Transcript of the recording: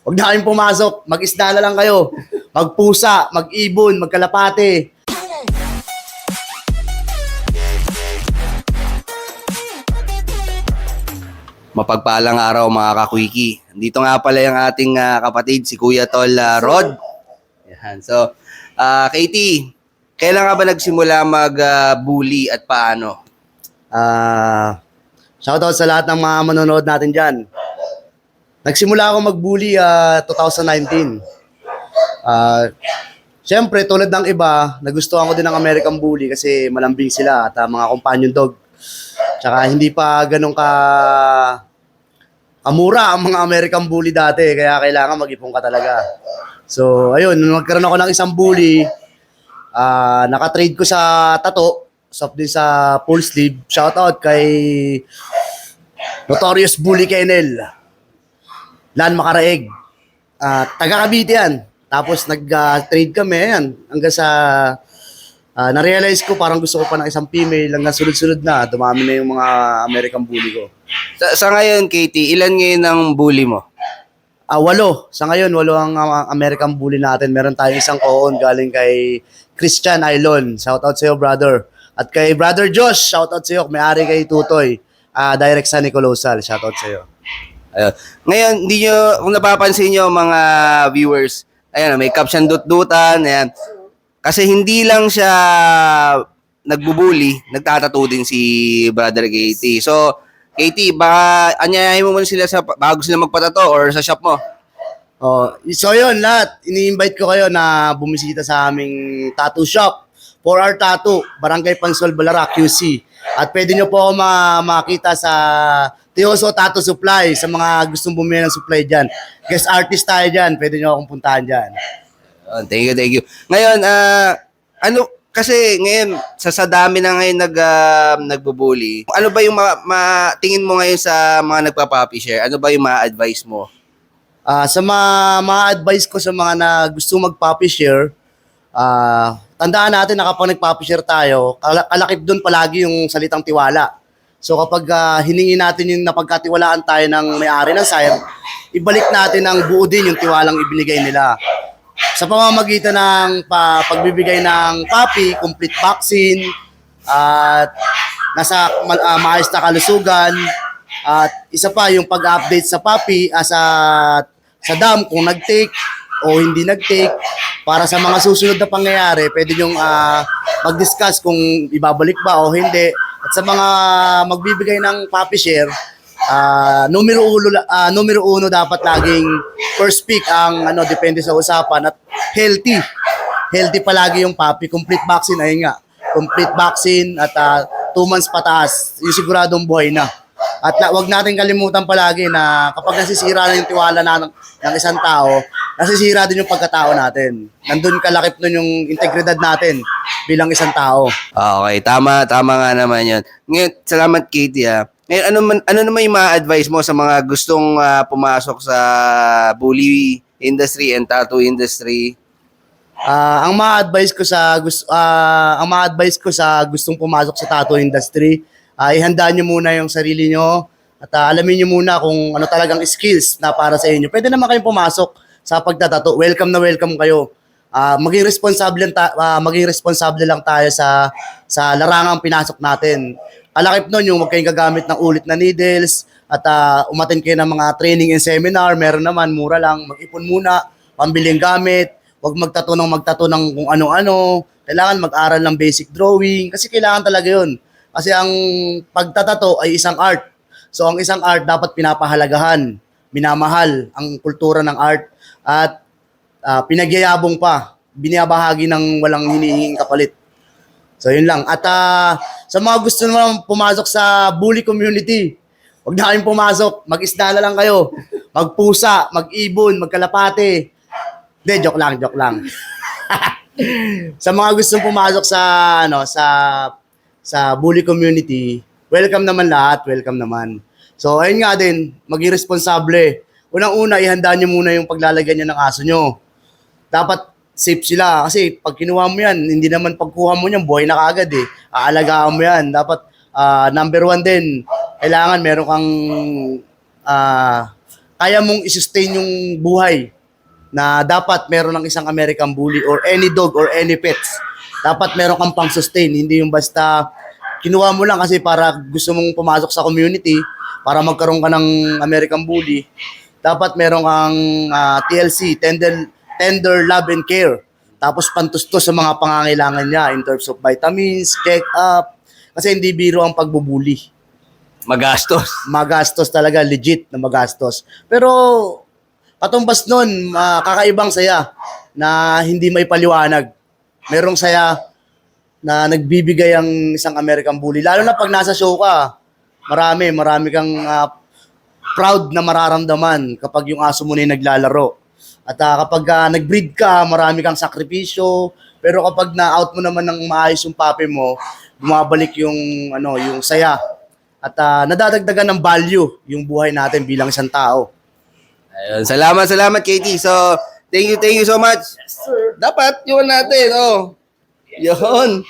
Huwag na kayong pumasok. Mag-isda na lang kayo. Magpusa, mag-ibon, magkalapate. Mapagpalang araw mga kakwiki. Dito nga pala yung ating ah, kapatid, si Kuya Tol ah, Rod. Yan. So, ah Katie, kailan ka ba nagsimula mag-bully at paano? Ah, shoutout sa lahat ng mga manonood natin dyan. Nagsimula ako mag-bully ah, 2019. Ah, Siyempre, tulad ng iba, nagustuhan ko din ng American Bully kasi malambing sila at ah, mga companion dog. Tsaka hindi pa ganun ka kamura ang mga American Bully dati, kaya kailangan mag-ipon ka talaga. So, ayun, nung nagkaroon ako ng isang bully, ah naka-trade ko sa tato, soft din sa full sleeve. Shoutout kay Notorious Bully Kennel. Lan Makaraeg. Ah, taga Cavite yan. Tapos nag-trade kami, yan. Hanggang sa ah, na-realize ko parang gusto ko pa ng isang female hanggang sunod-sunod na. Dumami na yung mga American bully ko. Sa, sa ngayon, Katie, ilan ngayon ang bully mo? Ah, walo. Sa ngayon, walo ang ah, American bully natin. Meron tayong isang koon galing kay Christian Ailon. Shoutout sa iyo, brother. At kay brother Josh, shoutout sa iyo. May-ari kay Tutoy. Ah, direct sa Nicolosal. Shoutout sa iyo. Ayun. Ngayon, hindi nyo, kung napapansin nyo mga viewers, ayan, may caption dut-dutan, ayan. Kasi hindi lang siya nagbubuli, nagtatato din si Brother Katie. So, Katie, baka anyayahin mo muna sila sa, bago sila magpatato or sa shop mo. Oh, so yun lahat, ini-invite ko kayo na bumisita sa aming tattoo shop. For our tattoo, Barangay Pansol Balara, QC. At pwede nyo po ako ma- makita sa Tioso Tattoo Supply sa mga gustong bumili ng supply dyan. Guest artist tayo dyan, pwede nyo akong puntahan dyan. Oh, thank you, thank you. Ngayon, ah, ano, kasi ngayon, sa, sa dami na ngayon nag, ah, nagbubuli, ano ba yung ma, ma- tingin mo ngayon sa mga nagpa-puppy share? Ano ba yung ma-advise mo? Ah, sa mga, mga advice ko sa mga na gusto mag-puppy share, ah, tandaan natin na kapag nag-puppy share tayo, kala- kalakip doon palagi yung salitang tiwala. So kapag ah, hiningi natin yung napagkatiwalaan tayo ng may-ari ng sire, ibalik natin ang buo din yung tiwalang ibinigay nila. Sa pamamagitan ng pa, pagbibigay ng puppy, complete vaccine, at nasa ah, maayos na kalusugan, at isa pa yung pag-update sa puppy ah, sa sa dam kung nag-take o hindi nag-take para sa mga susunod na pangyayari pwede yung ah, mag-discuss kung ibabalik ba o hindi at sa mga magbibigay ng puppy share ah, numero uno ah, numero uno dapat laging first pick ang ano depende sa usapan at healthy. Healthy palagi yung puppy complete vaccine ayun nga. Complete vaccine at 2 months pataas. Yung siguradong buhay na. At wag natin kalimutan palagi na kapag nasisira na yung tiwala na ng, ng isang tao, nasisira din yung pagkatao natin. Nandun kalakip nun yung integridad natin bilang isang tao. Ah, Okay, tama, tama nga naman yun. Ngayon, salamat Katie ah. Ngayon, ano, man, ano naman yung ma-advise mo sa mga gustong ah, pumasok sa bully industry and tattoo industry? Ah, ang ma-advise ko sa gusto ah, ang ma-advise ko sa gustong pumasok sa tattoo industry, ay ihandaan niyo muna yung sarili niyo at ah, alamin niyo muna kung ano talagang skills na para sa inyo. Pwede naman kayong pumasok sa pagtatato. Welcome na welcome kayo. Ah, maging responsable lang ah, maging responsable lang tayo sa sa larangang pinasok natin. Kalakip nun yung huwag kayong gagamit ng ulit na needles at uh, umatin kayo ng mga training and seminar. Meron naman, mura lang. Mag-ipon muna, pambiling gamit, huwag magtato ng magtato ng kung ano-ano. Kailangan mag-aral ng basic drawing kasi kailangan talaga yun. Kasi ang pagtatato ay isang art. So ang isang art dapat pinapahalagahan, minamahal ang kultura ng art at ah, pinagyayabong pa, binabahagi ng walang hinihinging kapalit. So yun lang. At ah, sa mga gusto naman pumasok sa bully community, huwag na kayong pumasok. Mag-isda na lang kayo. Magpusa, mag-ibon, magkalapate. Hindi, joke lang, joke lang. sa mga gustong pumasok sa ano sa sa bully community, welcome naman lahat, welcome naman. So ayun nga din, maging responsable. Unang-una, ihanda niyo muna yung paglalagyan niyo ng aso niyo. Dapat safe sila kasi pag kinuha mo yan, hindi naman pagkuha mo niyan, buhay na kaagad eh. Aalagaan mo yan. Dapat ah, number one din, kailangan meron kang ah, kaya mong isustain yung buhay na dapat meron ng isang American Bully or any dog or any pets. Dapat meron kang pang sustain, hindi yung basta kinuha mo lang kasi para gusto mong pumasok sa community, para magkaroon ka ng American Bully. Dapat meron kang ah, TLC, tender, tender love and care. Tapos pantustos sa mga pangangailangan niya in terms of vitamins, check-up. Kasi hindi biro ang pagbubuli Magastos. magastos talaga, legit na magastos. Pero katumbas nun, ah, kakaibang saya na hindi may paliwanag. Merong saya na nagbibigay ang isang American Bully. Lalo na pag nasa show ka, marami, marami kang ah, proud na mararamdaman kapag yung aso mo na yung naglalaro. At ah, kapag ah, nag-breed ka, marami kang sakripisyo. Pero kapag na-out mo naman ng maayos yung papi mo, bumabalik yung ano, yung saya. At ah, nadadagdagan ng value yung buhay natin bilang isang tao. Ayun, salamat, salamat, Katie. So, thank you, thank you so much. Dapat, yun natin, oh. Yun.